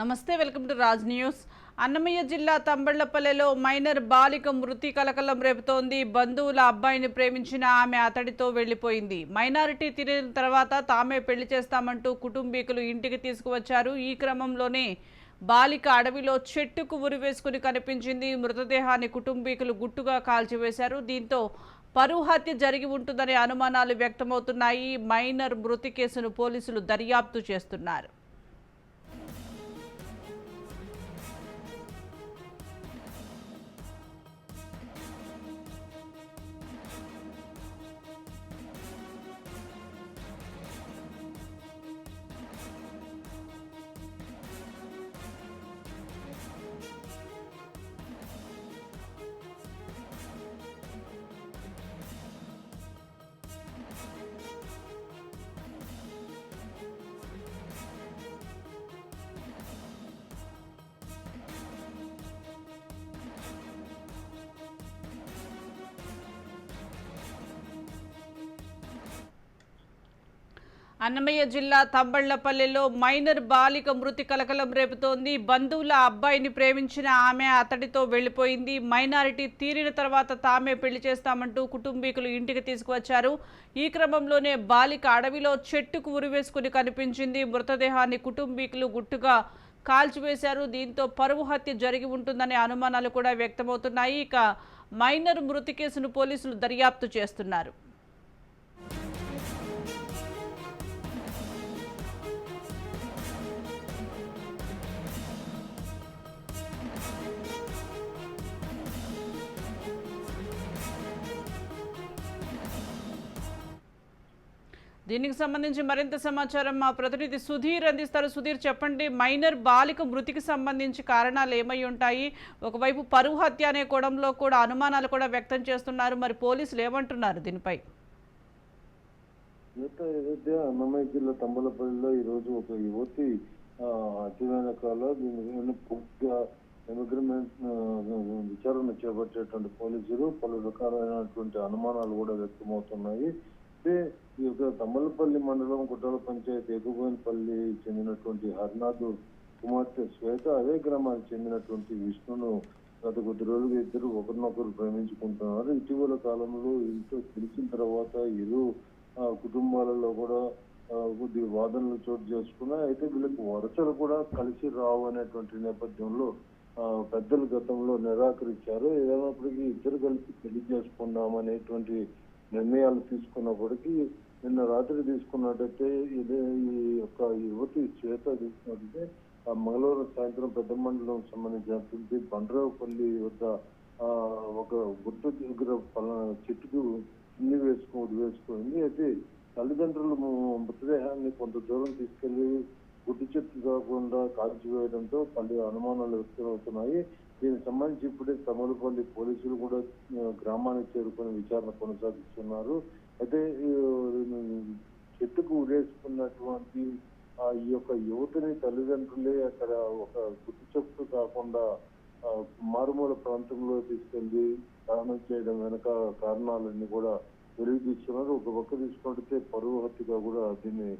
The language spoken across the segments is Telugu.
నమస్తే welcome to Raj news. Annamayya జిల్లా తంబళ్ళపల్లెలో మైనర్ బాలిక మృతి కలకలం రేపుతోంది. బంధువుల అబ్బాయిని ప్రేమించిన ఆమె అతడితో వెళ్ళిపోయింది మైనారిటీ తిరిగిన తర్వాత తామే పెళ్ళి చేస్తామంటూ కుటుంబీకులు ఇంటికి తీసుకువచ్చారు. ఈ క్రమంలోనే బాలిక అడవిలో చెట్టుకు ఉరివేసుకుని కనిపించింది. మృతదేహాన్ని కుటుంబీకులు గుట్టుగా కాల్చివేశారు. దీంతో పరువు హత్య జరిగి ఉంటుందనే అనుమానాలు వ్యక్తమవుతున్నాయి. మైనర్ మృతి కేసును పోలీసులు దర్యాప్తు చేస్తున్నారు. అన్నమయ్య జిల్లా తంబళ్ళపల్లెలో మైనర్ బాలిక మృతి కలకలం రేపుతోంది. బంధువుల అబ్బాయిని ప్రేమించిన ఆమె అతడితో వెళ్ళిపోయింది మైనారిటీ తీరిన తర్వాత తామే పెళ్ళి చేస్తామంటూ కుటుంబీకులు ఇంటికి తీసుకువచ్చారు. ఈ క్రమంలోనే బాలిక అడవిలో చెట్టుకు ఉరివేసుకుని కనిపించింది. మృతదేహాన్ని కుటుంబీకులు గుట్టుగా కాల్చివేశారు. దీంతో పరువు హత్య జరిగి ఉంటుందనే అనుమానాలు కూడా వ్యక్తమవుతున్నాయి. ఇక మైనర్ మృతి కేసును పోలీసులు దర్యాప్తు చేస్తున్నారు. దీనికి సంబంధించి మరింత సమాచారం మా ప్రతినిధి సుధీర్ అందిస్తారు. సుధీర్ చెప్పండి మైనర్ బాలిక మృతికి సంబంధించి కారణాలు ఏమై ఉంటాయి? ఒకవైపు పరువు హత్య అనే కోణంలో కూడా అనుమానాలు కూడా వ్యక్తం చేస్తున్నారు. మరి పోలీసులు ఏమంటున్నారు దీనిపై? ఏదైతే అన్నమయ్య జిల్లా తంబలపల్లిలో ఈ రోజు ఒక యువతి ఆ, కాల దీని పూర్తిగా విచారణ చేపట్టేటువంటి పోలీసులు పలు రకాలైనటువంటి అనుమానాలు కూడా వ్యక్తమవుతున్నాయి. అయితే ఈ యొక్క తమ్మలపల్లి మండలం కుట్టాల పంచాయతీ ఎగుబోయినపల్లి చెందినటువంటి హర్నాథ్ కుమార్తె శ్వేత అదే గ్రామానికి చెందినటువంటి విష్ణును గత కొద్ది రోజులుగా ఇద్దరు ఒకరినొకరు ప్రేమించుకుంటున్నారు. ఇటీవల కాలంలో ఇంట్లో తెలిసిన తర్వాత ఇరు కుటుంబాలలో కూడా కొద్ది వాదనలు చోటు చేసుకున్నాయి. అయితే వీళ్ళకి వరుసలు కూడా కలిసి రావు అనేటువంటి నేపథ్యంలో పెద్దలు గతంలో నిరాకరించారు. ఏదైనప్పటికీ ఇద్దరు కలిసి పెళ్ళి చేసుకుందాం అనేటువంటి నిర్ణయాలు తీసుకున్నప్పటికీ నిన్న రాత్రి తీసుకున్నట్టయితే ఇదే ఈ యొక్క యువతి చేత తీసుకున్నట్టయితే ఆ మంగళవారం సాయంత్రం పెద్ద మండలం సంబంధించినటువంటి బండరావుపల్లి వద్ద ఒక గుర్తు దగ్గర చెట్టుకు ఇల్లు వేసుకుని వేసుకుంది. అయితే తల్లిదండ్రులు మృతదేహాన్ని కొంత దూరం తీసుకెళ్ళి గుడ్డు చెట్టు కాకుండా కాల్చివేయడంతో పలు అనుమానాలు వ్యక్తమవుతున్నాయి. దీనికి సంబంధించి ఇప్పుడే తమలపల్లి పోలీసులు కూడా గ్రామానికి చేరుకొని విచారణ కొనసాగిస్తున్నారు. అయితే చెట్టుకు ఉరేసుకున్నటువంటి ఈ యొక్క యువతిని తల్లిదండ్రులే అక్కడ ఒక గుర్తు చెప్తూ కాకుండా మారుమూల ప్రాంతంలో తీసుకెళ్ళి దానం చేయడం వెనక కారణాలన్నీ కూడా వెలుగుతీస్తున్నారు. ఒక పక్క తీసుకుంటే పరువు హత్యగా కూడా దీన్ని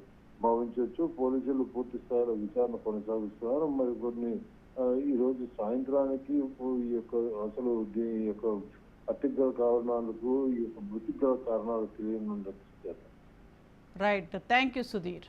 భావించవచ్చు. పోలీసులు పూర్తి స్థాయిలో విచారణ కొనసాగిస్తున్నారు. మరి కొన్ని ఈ రోజు సాయంత్రానికి ఈ యొక్క అసలు దీని యొక్క హత్యకు గల కారణాలకు ఈ యొక్క మృతికి గల కారణాలు తెలియనుండొచ్చు రైట్ థ్యాంక్ యూ సుధీర్